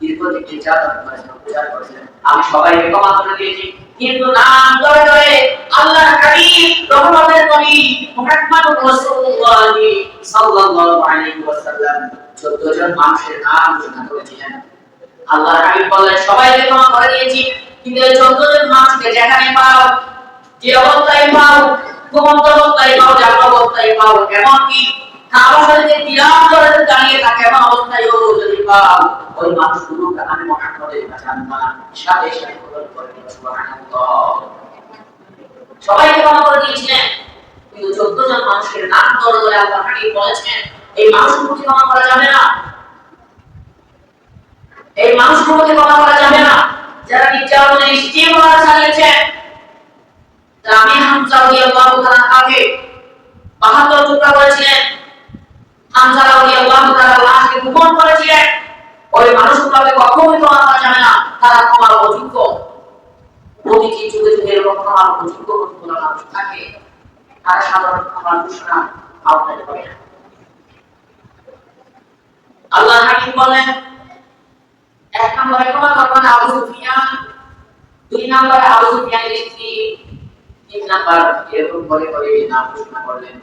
দীর্ঘদিন আমি সবাইকে ক্ষমা করে দিয়েছি। কিন্তু নাম ধরে ধরে আল্লাহ রহমতের নবী মুহাম্মদ রাসূলুল্লাহ সাল্লাল্লাহু আলাইহি ওয়াসাল্লাম 14 জন মানুষের নাম ঘোষণা করেছিলেন। আল্লাহ হাবিব বললেন, সবাইকে ক্ষমা করে দিয়েছি। কিন্তু এই 14 জন মানুষকে যেখানে পাও, যে অবস্থায় পাও, ঘুমন্ত অবস্থায় পাও, জাগ্রত অবস্থায় পাও, এমনকি কারও সাথে তিলাম করে দাঁড়িয়ে থাকে, এমন অবস্থায় যদি পাও ওই সাথে সাথে করে ক্ষমা করে দিয়েছিলেন। কিন্তু চোদ্দ জন মানুষের নাম বলেছেন, এই ক্ষমা করা যাবে না। এই ক্ষমা করা যাবে না। যারা নির্যাতনের ইস্তিমার চালিয়েছে আমি হামজা রাদিয়াল্লাহু তাআলা আগে 72 টুকরা করেছিলেন। হামজা রাদিয়াল্লাহু তাআলা লাশকে গোপন করেছিলেন। মানুষগুলোকে কখনোই ক্ষমা করা যাবে না। তারা ক্ষমার অযোগ্য। প্রতিটি যুগে যুগে এরকম ক্ষমার অযোগ্য কোনো মানুষ থাকে। তারা সাধারণ ক্ষমার ঘোষণা আওতায় পড়ে না। আল্লাহ হাকিম বলেন, এক নম্বরে ক্ষমা করবেন আবু সুফিয়ান। দুই নম্বরে আবু সুফিয়ানের স্ত্রী। তিন নাম্বার এরকম করে করে নাম ঘোষণা করলেন।